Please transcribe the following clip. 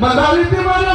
मला भीती मला